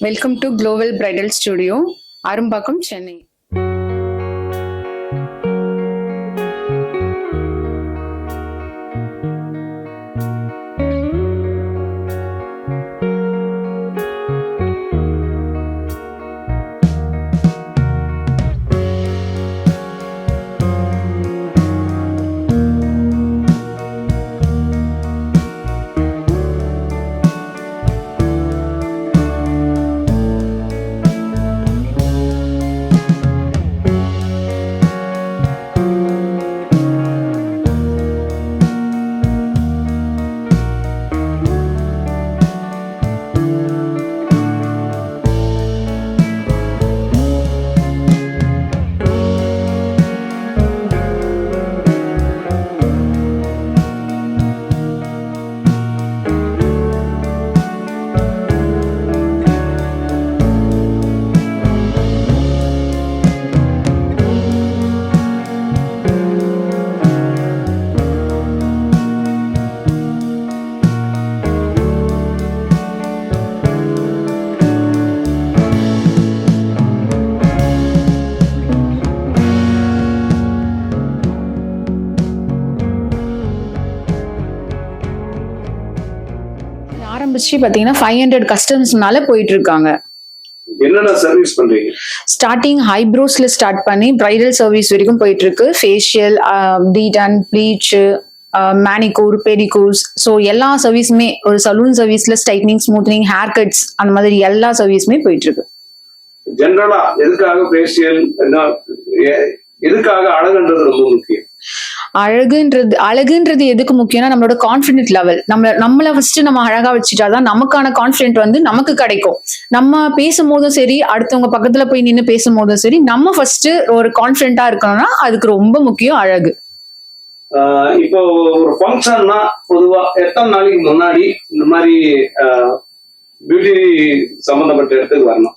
Welcome to global bridal studio Arumbakkam Chennai ஆரம்பிச்சு பார்த்தீங்கன்னா five hundred customers மேலே போயிட்டு இருக்காங்க ஸ்டார்டிங் ஹைப்ரோஸ்ல ஸ்டார்ட் பண்ணி பிரைடல் சர்வீஸ் வரைக்கும் போயிட்டு இருக்கு facial detan bleach manicure pedicures so எல்லா சர்வீஸுமே ஒரு சலூன் சர்வீஸ்ல ஸ்டைட்னிங் ஸ்மூத்னிங் ஹேர் கட்ஸ் அந்த மாதிரி எல்லா சர்வீஸுமே போயிட்டு இருக்கு ஜென்ரலா எதுக்காக ஃபேஷியல் எதுக்காக அழகுன்றது ரொம்ப முக்கியம். அழகுன்றது அழகுன்றது எதுக்கு முக்கியம்னா நம்மளோட கான்ஃபிடென்ட் லெவல் நம்ம நம்மள ஃபர்ஸ்ட் நம்ம அழகா வச்சுட்டாதான் நமக்கான கான்ஃபிடென்ட் வந்து நமக்கு கிடைக்கும். நம்ம பேசும்போதும் சரி அடுத்தவங்க பக்கத்துல போய் நின்று பேசும்போதும் சரி நம்ம ஃபர்ஸ்ட் ஒரு கான்ஃபிடென்ட்டா இருக்கணும்னா அதுக்கு ரொம்ப முக்கியம் அழகு. இப்போ ஒரு ஃபங்க்ஷன்னா பொதுவா எத்தனை நாளைக்கு முன்னாடி இந்த மாதிரி பியூட்டி சம்பந்தப்பட்ட இடத்துக்கு வரணும்?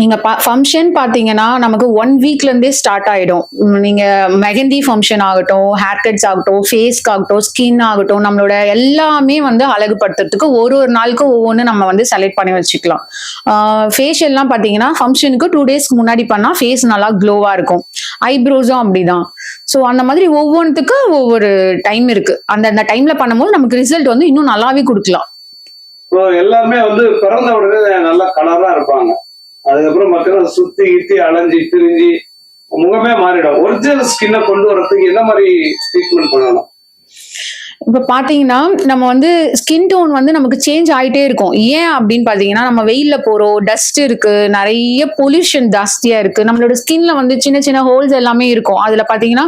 நீங்க ஃபங்க்ஷன் பாத்தீங்கன்னா நமக்கு ஒன் வீக்ல இருந்தே ஸ்டார்ட் ஆயிடும். நீங்க மெஹந்தி ஃபங்க்ஷன் ஆகட்டும் ஹேர் கட்ஸ் ஆகட்டும் ஃபேஸ்க்கு ஆகட்டும் ஸ்கின் ஆகட்டும் நம்மளோட எல்லாமே வந்து அழகுபடுத்துறதுக்கு ஒரு ஒரு நாளுக்கும் ஒவ்வொன்று நம்ம வந்து செலக்ட் பண்ணி வச்சுக்கலாம். ஃபேஷியல்லாம் பாத்தீங்கன்னா ஃபங்க்ஷனுக்கு டூ டேஸ்க்கு முன்னாடி பண்ணா ஃபேஸ் நல்லா க்ளோவா இருக்கும். ஐப்ரோஸும் அப்படிதான். ஸோ அந்த மாதிரி ஒவ்வொன்றுத்துக்கும் ஒவ்வொரு டைம் இருக்கு. அந்த அந்த டைம்ல பண்ணும்போது நமக்கு ரிசல்ட் வந்து இன்னும் நல்லாவே கொடுக்கலாம். இப்போ எல்லாருமே வந்து பிறந்த உடனே நல்லா கலரா இருப்பாங்க. அதுக்கப்புறம் மக்கள் சுத்தி கித்தி அலைஞ்சு திரிஞ்சு முகமே மாறிடும். ஒரிஜினல் ஸ்கின்னை கொண்டு வரதுக்கு என்ன மாதிரி ட்ரீட்மெண்ட் பண்ணணும்? இப்ப பாத்தீங்கன்னா நம்ம வந்து ஸ்கின் டோன் வந்து நமக்கு சேஞ்ச் ஆயிட்டே இருக்கும். ஏன் அப்படின்னு பாத்தீங்கன்னா நம்ம வெயிலில் போறோம் டஸ்ட் இருக்கு நிறைய பொல்யூஷன் ஜாஸ்தியா இருக்கு. நம்மளோட ஸ்கின்ல வந்து சின்ன சின்ன ஹோல்ஸ் எல்லாமே இருக்கும். அதுல பாத்தீங்கன்னா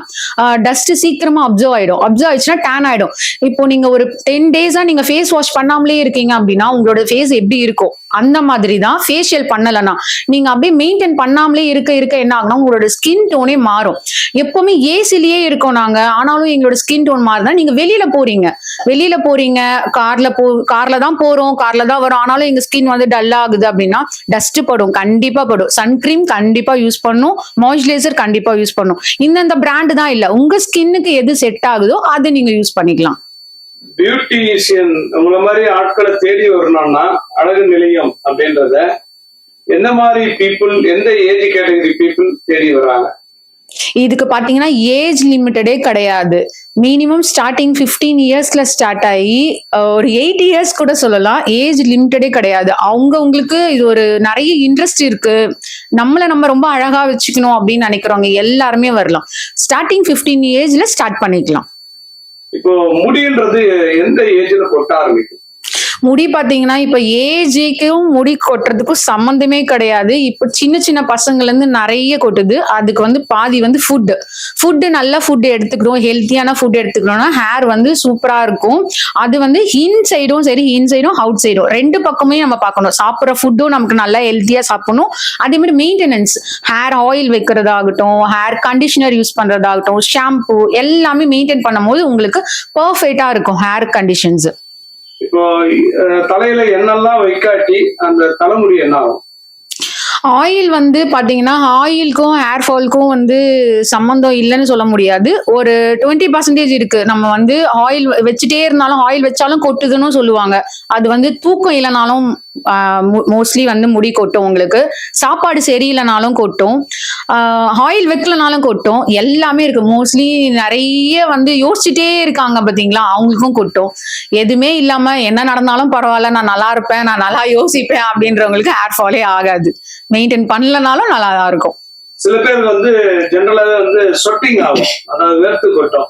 டஸ்ட் சீக்கிரமா அப்சர்வ் ஆயிடும். அப்சர்வ் ஆயிடுச்சுன்னா டேன் ஆயிடும். இப்போ நீங்க ஒரு டென் டேஸா நீங்க ஃபேஸ் வாஷ் பண்ணாமலே இருக்கீங்க அப்படின்னா உங்களோட ஃபேஸ் எப்படி இருக்கும்? அந்த மாதிரி தான் ஃபேஷியல் பண்ணலனா நீங்க அப்படியே மெயின்டைன் பண்ணாமலே இருக்க இருக்க என்ன ஆகுனா உங்களோட ஸ்கின் டோனே மாறும். எப்பவுமே ஏசிலேயே இருக்கோம் நாங்க. ஆனாலும் எங்களோட ஸ்கின் டோன் மாறுதா நீங்க வெளியில போறீங்க. வெளியில போறீங்க கார்ல போ கார்ல தான் போறோம் கார்ல தான் வரும். ஆனாலும் எங்க ஸ்கின் வந்து டல் ஆகுது அப்படின்னா டஸ்ட் படும் கண்டிப்பா படும். சன்கிரீம் கண்டிப்பா யூஸ் பண்ணும். மாய்ஸ்சரைசர் கண்டிப்பா யூஸ் பண்ணும். இந்தந்த பிராண்ட் தான் இல்ல. உங்க ஸ்கின்னுக்கு எது செட் ஆகுதோ அதை நீங்க யூஸ் பண்ணிக்கலாம். பியூட்டிஷியன் உங்களை மாதிரி ஆட்களை தேடி வரணும்னா அழகு நிலையம் அப்படின்றத எந்த மாதிரி பீப்புள் எந்த ஏஜ் கேட்டகரி பீப்புள் தேடி வராங்க? இதுக்கு பாத்தீங்கன்னா ஏஜ் லிமிட்டடே கிடையாது. மினிமம் ஸ்டார்டிங் 15 இயர்ஸ்ல ஸ்டார்ட் ஆகி ஒரு எயிட் இயர்ஸ் கூட சொல்லலாம். ஏஜ் லிமிட்டடே கிடையாது. அவங்க உங்களுக்கு இது ஒரு நிறைய இன்ட்ரெஸ்ட் இருக்கு. நம்மள நம்ம ரொம்ப அழகா வச்சுக்கணும் அப்படின்னு நினைக்கிறவங்க எல்லாருமே வரலாம். ஸ்டார்டிங் 15 ஏஜ்ல ஸ்டார்ட் பண்ணிக்கலாம். இப்போ முடின்றது எந்த ஏஜ்ல கொட்ட ஆரம்பிக்கும் முடி பாத்தீங்கன்னா இப்ப ஏஜிக்கும் முடி கொட்டுறதுக்கும் சம்மந்தமே கிடையாது. இப்ப சின்ன சின்ன பசங்கள்ல இருந்து நிறைய கொட்டுது. அதுக்கு வந்து பாதி வந்து ஃபுட் ஃபுட்டு நல்ல ஃபுட் எடுத்துக்கிறோம். ஹெல்த்தியான ஃபுட் எடுத்துக்கிறோம்னா ஹேர் வந்து சூப்பரா இருக்கும். அது வந்து இன் சைடும் சரி இன் சைடும் அவுட் சைடும் ரெண்டு பக்கமே நம்ம பார்க்கணும். சாப்பிட்ற ஃபுட்டும் நமக்கு நல்லா ஹெல்த்தியா சாப்பிடணும். அதே மாதிரி மெயின்டெனன்ஸ் ஹேர் ஆயில் வைக்கிறதாகட்டும் ஹேர் கண்டிஷனர் யூஸ் பண்றதாகட்டும் ஷாம்பு எல்லாமே மெயின்டைன் பண்ணும்போது உங்களுக்கு பர்ஃபெக்டா இருக்கும் ஹேர் கண்டிஷன்ஸ் இப்போ தலையில எண்ணெல்லாம் வைக்காட்டி அந்த தலைமுடி என்ன ஆகும் ஆயில் வந்து பார்த்தீங்கன்னா ஆயிலுக்கும் ஹேர் ஃபால்க்கும் வந்து சம்மந்தம் இல்லைன்னு சொல்ல முடியாது. ஒரு டுவெண்ட்டி பர்சன்டேஜ் இருக்கு. நம்ம வந்து ஆயில் வச்சுட்டே இருந்தாலும் ஆயில் வச்சாலும் கொட்டுதுன்னு சொல்லுவாங்க. அது வந்து தூக்கம் இல்லைனாலும் மோஸ்ட்லி வந்து முடி கொட்டும் உங்களுக்கு. சாப்பாடு சரியில்லைனாலும் கொட்டும். ஆயில் வைக்கலனாலும் கொட்டும். எல்லாமே இருக்கு. மோஸ்ட்லி நிறைய வந்து யோசிச்சுட்டே இருக்காங்க பார்த்தீங்களா அவங்களுக்கும் கொட்டும். எதுவுமே இல்லாம என்ன நடந்தாலும் பரவாயில்ல நான் நல்லா இருப்பேன் நான் நல்லா யோசிப்பேன் அப்படின்றவங்களுக்கு ஹேர் ஃபாலே ஆகாது. மெயின்டைன் பண்ணலனாலும் நல்லா தான் இருக்கும். சில பேர் வந்து ஜென்ரலாவே வந்து சொட்டிங் ஆகும். அதாவது வேர்த்து கொட்டும்.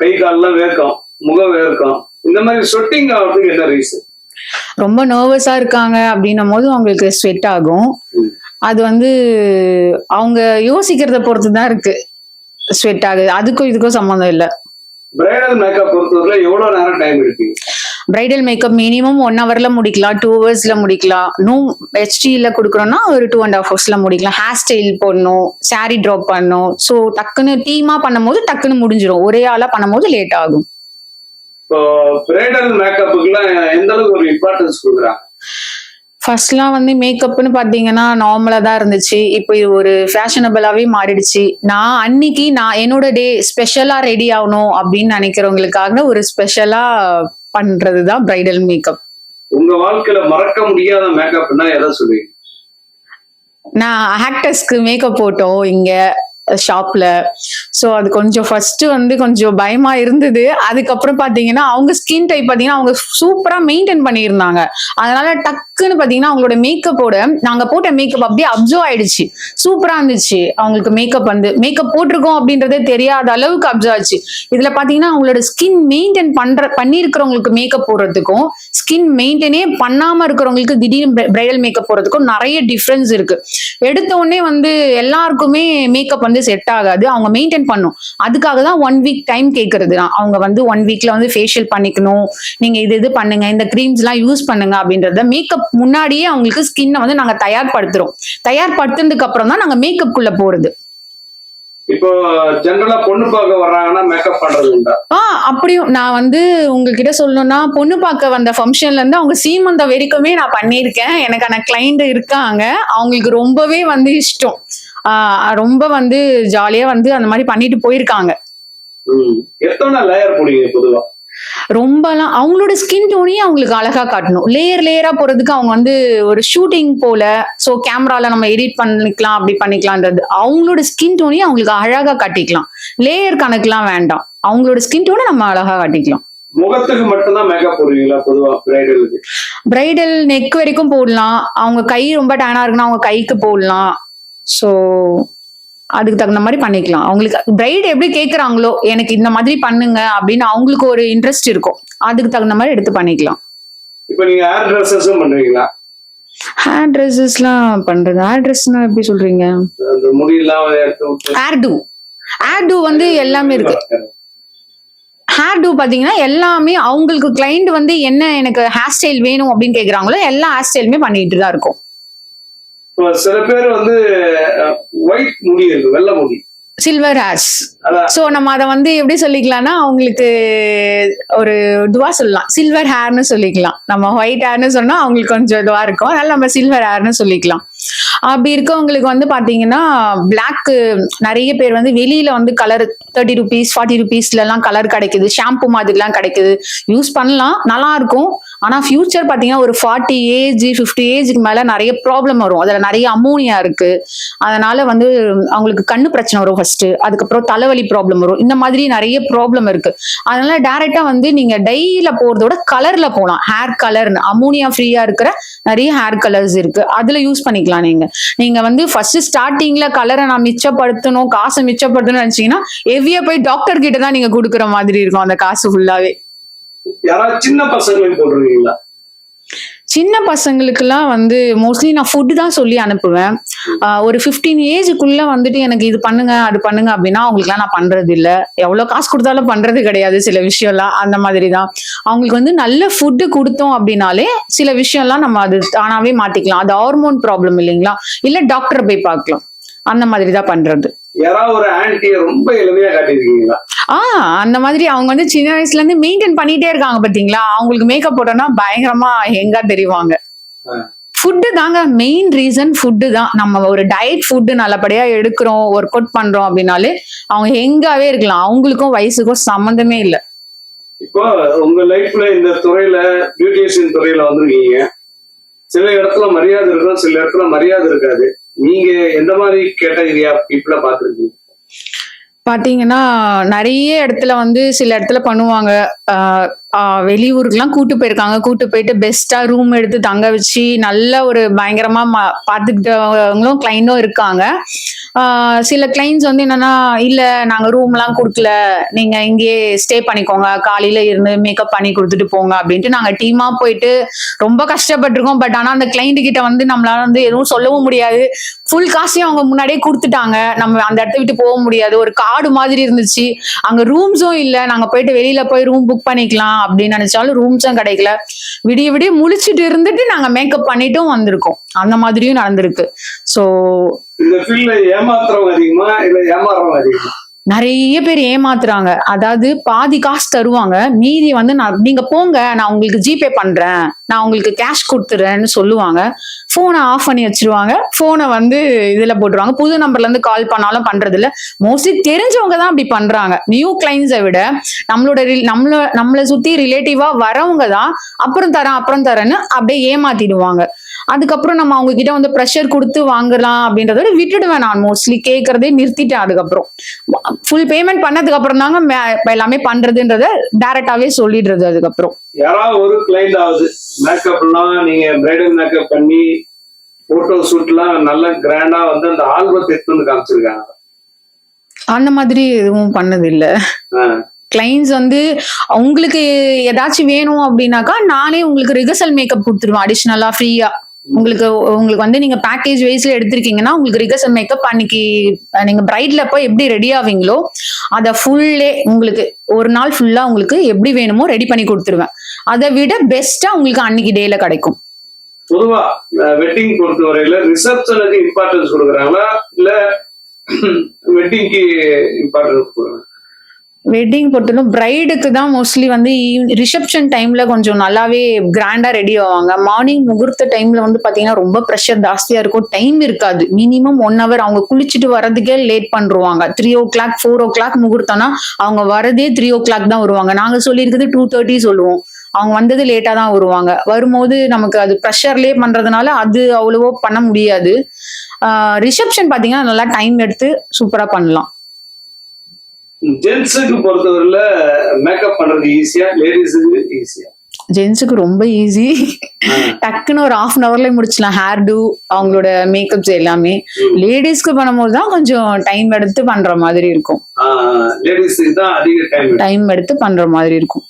கை கால்லாம் வேர்க்கும். முகம் வேர்க்கும். இந்த மாதிரி சொட்டிங் ஆகிறதுக்கு என்ன ரீசன் ரொம்ப நர்வஸா இருக்காங்க அப்படின்னும் போது அவங்களுக்கு ஸ்வெட் ஆகும். அது வந்து அவங்க யோசிக்கிறத பொறுத்து தான் இருக்கு. ஸ்வெட் ஆகுது. அதுக்கும் இதுக்கும் சம்மந்தம் இல்லை. பிரைடல் மேக்கப் பொறுத்தவரை எவ்வளவு நேரம் டைம் எடுப்பீங்க? பிரைடல் மேக்கப் மினிமம் ஒன் ஹவர்ல முடிக்கலாம் டூ ஹவர்ஸ்ல முடிக்கலாம். இன்னும் ஹெச்டியில் கொடுக்குறோம்னா ஒரு டூ அண்ட் ஹாஃப் ஹவர்ஸ்ல முடிக்கலாம். ஹேர் ஸ்டைல் போடணும் saree ட்ராப் பண்ணணும். ஸோ டக்குன்னு டீமா பண்ணும்போது டக்குன்னு முடிஞ்சிடும் ஒரே ஆளா பண்ணும்போது லேட் ஆகும். இப்போ பிரைடல் மேக்கப்புக்குலாம் எந்த அளவுக்கு ஒரு இம்பார்ட்டன்ஸ் கொடுக்குறாங்க? ஃபர்ஸ்ட்லாம் வந்து மேக்கப்னு பார்த்தீங்கன்னா நார்மலாக தான் இருந்துச்சு. இப்போ இது ஒரு ஃபேஷனபிளாகவே மாறிடுச்சு. நான் அன்னைக்கு நான் என்னோட டே ஸ்பெஷலாக ரெடி ஆகணும் அப்படின்னு நினைக்கிறவங்களுக்காக ஒரு ஸ்பெஷலாக பண்ணுறது தான் பிரைடல் மேக்கப் உங்க வாழ்க்கையில மறக்க முடியாத மேக்கப்னா எதை சொல்லுவீங்க நான் ஆக்டர்ஸ்க்கு மேக்கப் போட்டோம் இங்க ஷாப்ல ஸோ அது கொஞ்சம் ஃபர்ஸ்ட் வந்து கொஞ்சம் பயமா இருந்தது. அதுக்கப்புறம் பாத்தீங்கன்னா அவங்க ஸ்கின் டைப் பாத்தீங்கன்னா அவங்க சூப்பரா மெயின்டைன் பண்ணியிருந்தாங்க. அதனால டக்குன்னு பாத்தீங்கன்னா அவங்களோட மேக்கப்போட நாங்க போட்ட மேக்கப் அப்படியே அப்சர்வ் ஆயிடுச்சு. சூப்பரா இருந்துச்சு. அவங்களுக்கு மேக்கப் வந்து மேக்கப் போட்டிருக்கோம் அப்படின்றதே தெரியாத அளவுக்கு அப்சர்வ் ஆச்சு. இதுல பாத்தீங்கன்னா அவங்களோட ஸ்கின் மெயின்டைன் பண்ற பண்ணியிருக்கிறவங்களுக்கு மேக்கப் போடுறதுக்கும் ஸ்கின் மெயின்டைனே பண்ணாம இருக்கிறவங்களுக்கு திடீர்னு பிரைடல் மேக்கப் போடுறதுக்கும் நிறைய டிஃப்ரென்ஸ் இருக்கு. எடுத்த உடனே வந்து எல்லாருக்குமே மேக்கப் வந்து செட் ஆகாது. அவங்க மெயின்டைன் பண்ணும். அதுக்காக தான் ஒன் வீக் டைம் கேட்கறது தான். அவங்க வந்து ஒன் வீக்ல வந்து ஃபேஷியல் பண்ணிக்கணும். நீங்க இது இது பண்ணுங்க. இந்த க்ரீம்ஸ் எல்லாம் யூஸ் பண்ணுங்க அப்படின்றத மேக்கப் முன்னாடியே அவங்களுக்கு ஸ்கின்னை வந்து நாங்க தயார்படுத்துறோம். தயார்படுத்துனதுக்கு அப்புறம் தான் நாங்க மேக்கப் குள்ள போறது. இப்போ ஜென்ரலா பொண்ணு பார்க்க வர்றாங்கன்னா மேக்கப் பண்றது உண்டா? ஆ அப்படியும் நான் வந்து உங்ககிட்ட சொல்லணும்னா பொண்ணு பார்க்க வந்த ஃபங்க்ஷன்ல இருந்து அவங்க சீமந்தம் வரைக்குமே நான் பண்ணியிருக்கேன். எனக்கான கிளைண்ட் இருக்காங்க. அவங்களுக்கு ரொம்பவே வந்து இஷ்டம். ரொம்ப வந்து ஜாலியா வந்து அந்த மாதிரி பண்ணிட்டு போயிருக்காங்க. எத்தனை லேயர் போடுவீங்க பொதுவா? ரொம்பலாம் அவங்களோட ஸ்கின் டோனையும் அவங்களுக்கு அழகா காட்டணும். லேயர் லேயரா போறதுக்கு அவங்க வந்து ஒரு ஷூட்டிங் போல ஸோ கேமரால நம்ம எடிட் பண்ணிக்கலாம் அப்படி பண்ணிக்கலாம்ன்றது அவங்களோட ஸ்கின் டோனையும் அவங்களுக்கு அழகா காட்டிக்கலாம். லேயர் கணக்குலாம் வேண்டாம். அவங்களோட ஸ்கின் டோனை நம்ம அழகா காட்டிக்கலாம். முகத்துக்கு மட்டும்தான் மேக்கப் போடுவீங்களா பொதுவா? பிரைடலுக்கு பிரைடல் நெக் வரைக்கும் போடலாம். அவங்க கை ரொம்ப டேனா இருக்குன்னா அவங்க கைக்கு போடலாம். ஸோ அதுக்கு தகுந்த மாதிரி பண்ணிக்கலாம். அவங்களுக்கு பிரைட் எப்படி கேட்குறாங்களோ எனக்கு இந்த மாதிரி பண்ணுங்க அப்படின்னு அவங்களுக்கு ஒரு இன்ட்ரெஸ்ட் இருக்கும். அதுக்கு தகுந்த மாதிரி எடுத்து பண்ணிக்கலாம். இப்போ நீங்க ஹேர் ட்ரெஸ்ஸஸும் பண்றீங்களா? ஹேர் ட்ரெஸ்ஸஸ்லாம் பண்றது. ஹேர் ட்ரெஸ்னா எப்படி சொல்றீங்க? ஹேர் டூ ஹேர் டூ வந்து எல்லாமே இருக்கு. ஹேர் டூ பாத்தீங்கன்னா எல்லாமே அவங்களுக்கு கிளைண்ட் வந்து என்ன எனக்கு ஹேர் ஸ்டைல் வேணும் அப்படின்னு கேக்குறாங்களோ எல்லா ஹேர் ஸ்டைலுமே பண்ணிட்டு தான் இருக்கும். சில பேர் வந்து ஒயிட் முடி இருக்கு வெள்ளை முடி. சில்வர் ஹேர்ஸ் ஸோ நம்ம அதை வந்து எப்படி சொல்லிக்கலாம்னா அவங்களுக்கு ஒரு இதுவா சொல்லலாம். சில்வர் ஹேர்னு சொல்லிக்கலாம். நம்ம ஒயிட் ஹேர்னு சொன்னா அவங்களுக்கு கொஞ்சம் இதுவா இருக்கும். அதனால நம்ம சில்வர் ஹேர்னு சொல்லிக்கலாம். அப்படி இருக்கவங்களுக்கு வந்து பாத்தீங்கன்னா பிளாக் நிறைய பேர் வந்து வெளியில வந்து கலர் தேர்ட்டி ருபீஸ் ஃபார்ட்டி ருபீஸ்ல எல்லாம் கலர் கிடைக்குது. ஷாம்பு மாதிரிலாம் கிடைக்குது. யூஸ் பண்ணலாம். நல்லா இருக்கும். ஆனா ஃபியூச்சர் பாத்தீங்கன்னா ஒரு ஃபார்ட்டி ஏஜ் ஃபிஃப்டி ஏஜ்க்கு மேல நிறைய ப்ராப்ளம் வரும். அதுல நிறைய அமோனியா இருக்கு. அதனால வந்து அவங்களுக்கு கண்ணு பிரச்சனை வரும் ஃபர்ஸ்ட் அதுக்கப்புறம் தலைவலி ப்ராப்ளம் வரும். இந்த மாதிரி நிறைய ப்ராப்ளம் இருக்கு. அதனால டைரக்டா வந்து நீங்க டெய்ல போறதோட கலர்ல போகலாம் ஹேர் கலர்னு அமோனியா ஃப்ரீயா இருக்கிற நிறைய ஹேர் கலர்ஸ் இருக்கு. அதுல யூஸ் பண்ணிக்கலாம் நீங்க. நீங்க வந்து ஃபர்ஸ்ட் ஸ்டார்டிங்ல கலரை நான் மிச்சப்படுத்தணும் காசை மிச்சப்படுத்தணும்னு நினைச்சீங்கன்னா எவ்வியா போய் டாக்டர் கிட்ட தான் நீங்க கொடுக்குற மாதிரி இருக்கும் அந்த காசு ஃபுல்லாவே யாராவது சின்ன பசங்களுக்கு போட்டுருவீங்களா சின்ன பசங்களுக்குலாம் வந்து மோஸ்ட்லி நான் ஃபுட்டு தான் சொல்லி அனுப்புவேன். ஆஹ் ஒரு ஃபிஃப்டீன் ஏஜுக்குள்ள வந்துட்டு எனக்கு இது பண்ணுங்க அது பண்ணுங்க அப்படின்னா அவங்களுக்குலாம் நான் பண்றது இல்ல எவ்வளவு காசு கொடுத்தாலும் பண்றது கிடையாது சில விஷயம்லாம். அந்த மாதிரி தான். அவங்களுக்கு வந்து நல்ல ஃபுட்டு கொடுத்தோம் அப்படின்னாலே சில விஷயம்லாம் நம்ம அது தானாவே மாத்திக்கலாம். அது ஹார்மோன் ப்ராப்ளம் இல்லைங்களா? இல்ல டாக்டர் போய் பார்க்கலாம். அந்த மாதிரி தான் பண்றது. யாராவது ஒரு ஆன்டியை ரொம்ப எளிமையா காட்டியிருக்கீங்களா? ஆ அந்த மாதிரி அவங்க வந்து சின்ன வயசுல இருந்து மெயின்டைன் பண்ணிட்டே இருக்காங்க பாத்தீங்களா? அவங்களுக்கு மேக்கப் போட்டோம்னா பயங்கரமா எங்கா தெரிவாங்க. ஃபுட்டு தாங்க மெயின் ரீசன் ஃபுட்டு தான். நம்ம ஒரு டயட் ஃபுட்டு நல்லபடியா எடுக்கிறோம் ஒர்க் அவுட் பண்றோம் அப்படின்னாலே அவங்க எங்காவே இருக்கலாம். அவங்களுக்கும் வயசுக்கும் சம்மந்தமே இல்லை. இப்போ உங்க லைஃப்ல இந்த துறையில பியூட்டிஷியன் துறையில வந்திருக்கீங்க. சில இடத்துல மரியாதை இருக்கும் சில இடத்துல மரியாதை இருக்காது. நீங்க எந்த மாதிரி கேட்டகரியா பீப்புள பாத்துருக்கீங்க பாத்தீங்கன்னா நிறைய இடத்துல வந்து சில இடத்துல பண்ணுவாங்க. வெளியூருக்குலாம் கூட்டு போயிருக்காங்க. கூட்டு போயிட்டு பெஸ்டா ரூம் எடுத்து தங்க வச்சு நல்ல ஒரு பயங்கரமா பார்த்துக்கிட்டவங்களும் கிளைண்டும் இருக்காங்க. சில கிளைண்ட்ஸ் வந்து என்னன்னா இல்ல நாங்க ரூம்லாம் கொடுக்கல. நீங்க இங்கேயே ஸ்டே பண்ணிக்கோங்க. காலையில இருந்து மேக்கப் பண்ணி கொடுத்துட்டு போங்க. அப்படின்ட்டு நாங்க டீமா போயிட்டு ரொம்ப கஷ்டப்பட்டிருக்கோம். பட் ஆனா அந்த கிளைண்ட் கிட்ட வந்து நம்மளால வந்து எதுவும் சொல்லவும் முடியாது. ஃபுல் காசையும் அவங்க முன்னாடியே கொடுத்துட்டாங்க. நம்ம அந்த இடத்த விட்டு போக முடியாது. ஒரு காடு மாதிரி இருந்துச்சு. அங்க ரூம்ஸும் இல்ல. நாங்க போயிட்டு வெளியில போய் ரூம் புக் பண்ணிக்கலாம் அப்படின்னு நினைச்சாலும் ரூம்ஸும் கிடைக்கல. விடிய விடிய முழிச்சிட்டு இருந்துட்டு நாங்க மேக்கப் பண்ணிட்டும் வந்திருக்கோம். அந்த மாதிரியும் நடந்திருக்கு. ஸோ இந்த ஃபீல்ட்ல ஏமாத்துறவங்க அதிகமா இல்ல ஏமாறுறவங்க அதிகமா? நிறைய பேர் ஏமாத்துறாங்க. அதாவது பாதி காசு தருவாங்க. மீதி வந்து நான் நீங்க போங்க நான் உங்களுக்கு ஜிபே பண்றேன். நான் உங்களுக்கு கேஷ் கொடுத்துறேன்னு சொல்லுவாங்க. போனை ஆஃப் பண்ணி வச்சிருவாங்க. போனை வந்து இதுல போட்டுருவாங்க. புது நம்பர்ல இருந்து கால் பண்ணாலும் பண்றது இல்ல மோஸ்ட்லி தெரிஞ்சவங்க தான் அப்படி பண்றாங்க. நியூ கிளைண்ட்ஸை விட நம்மளோட நம்மள நம்மளை சுத்தி ரிலேட்டிவா வரவங்க தான் அப்புறம் தரேன் அப்புறம் தரேன்னு அப்படியே ஏமாத்திடுவாங்க. அதுக்கப்புறம் நம்ம அவங்க கிட்ட வந்து ப்ரெஷர் கொடுத்து வாங்கலாம் அப்படின்றத விட விட்டுடுவேன் நான் மோஸ்ட்லி கேட்கறதே நிறுத்திட்டேன் அதுக்கப்புறம். ஃபுல் பேமெண்ட் பண்ணதுக்கு அப்புறம் தாங்க எல்லாமே பண்றதுன்றத டைரக்டாவே சொல்லிடுறது அதுக்கப்புறம். யாராவது ஒரு கிளைண்ட் ஆகுது மேக்கப்லாம் நீங்க பிரைடல் மேக்கப் பண்ணி போட்டோ ஷூட்லாம் நல்ல கிராண்டா வந்து அந்த ஆல்பத்தை எடுத்து காமிச்சிருக்காங்க. அந்த மாதிரி எதுவும் பண்ணது இல்ல. கிளைண்ட்ஸ் வந்து உங்களுக்கு ஏதாச்சும் வேணும் அப்படின்னாக்கா நானே உங்களுக்கு ரிகர்சல் மேக்கப் கொடுத்துருவேன். அடிஷ்னலா ஃப்ரீயா உங்களுக்கு உங்களுக்கு வந்து நீங்க பேக்கேஜ் வைஸ்ல எடுத்திருக்கீங்கன்னா உங்களுக்கு ரிகர்சல் மேக்கப் அன்னைக்கு நீங்க பிரைட்ல போய் எப்படி ரெடி ஆவீங்களோ அதை ஃபுல்லே உங்களுக்கு ஒரு நாள் ஃபுல்லா உங்களுக்கு எப்படி வேணுமோ ரெடி பண்ணி கொடுத்துருவேன். அதை விட பெஸ்டா உங்களுக்கு அன்னைக்கு டேல கிடைக்கும். பொதுவா வெட்டிங் பொறுத்தவரையில ரிசப்ஷனுக்கு இம்பார்ட்டன்ஸ் கொடுக்குறாங்களா? இல்ல வெட்டிங்க்கு இம்பார்ட்டன்ஸ் கொடுக்குறாங்க வெட்டிங் பொறுத்தவரைக்கும் பிரைடுக்கு தான் மோஸ்ட்லி வந்து ரிசப்ஷன் டைம்ல கொஞ்சம் நல்லாவே கிராண்டா ரெடி ஆவாங்க. மார்னிங் முகூர்த்த டைம்ல வந்து பாத்தீங்கன்னா ரொம்ப ப்ரெஷர் ஜாஸ்தியா இருக்கும். டைம் இருக்காது. மினிமம் ஒன் ஹவர் அவங்க குளிச்சுட்டு வரதுக்கே லேட் பண்ணுவாங்க three o'clock four o'clock முகூர்த்தம்னா அவங்க வரதே த்ரீ ஓ கிளாக் தான் வருவாங்க. நாங்க சொல்லியிருக்கிறது டூ தேர்ட்டி சொல்லுவோம். அவங்க வந்தது லேட்டா தான் வருவாங்க. வரும்போது நமக்கு அது ப்ரெஷர்லேயே பண்றதுனால அது அவ்வளவோ பண்ண முடியாது. ரிசப்ஷன் பாத்தீங்கன்னா நல்லா டைம் எடுத்து சூப்பரா பண்ணலாம். ஜென்ஸுக்கு பொறுத்தவரையில மேக்கப் பண்றது ஈஸியா லேடிஸுக்கு ஈஸியா ஜென்ஸுக்கு ரொம்ப ஈஸி டக்குன்னு ஒரு ஹாஃப் அன் ஹவர்ல முடிச்சலாம் ஹேர் டூ அவங்களோட மேக்கப்ஸ் எல்லாமே. லேடிஸ்க்கு பண்ணும்போது தான் கொஞ்சம் டைம் எடுத்து பண்ற மாதிரி இருக்கும். லேடிஸுக்கு தான் அதிக டைம் டைம் எடுத்து பண்ற மாதிரி இருக்கும்.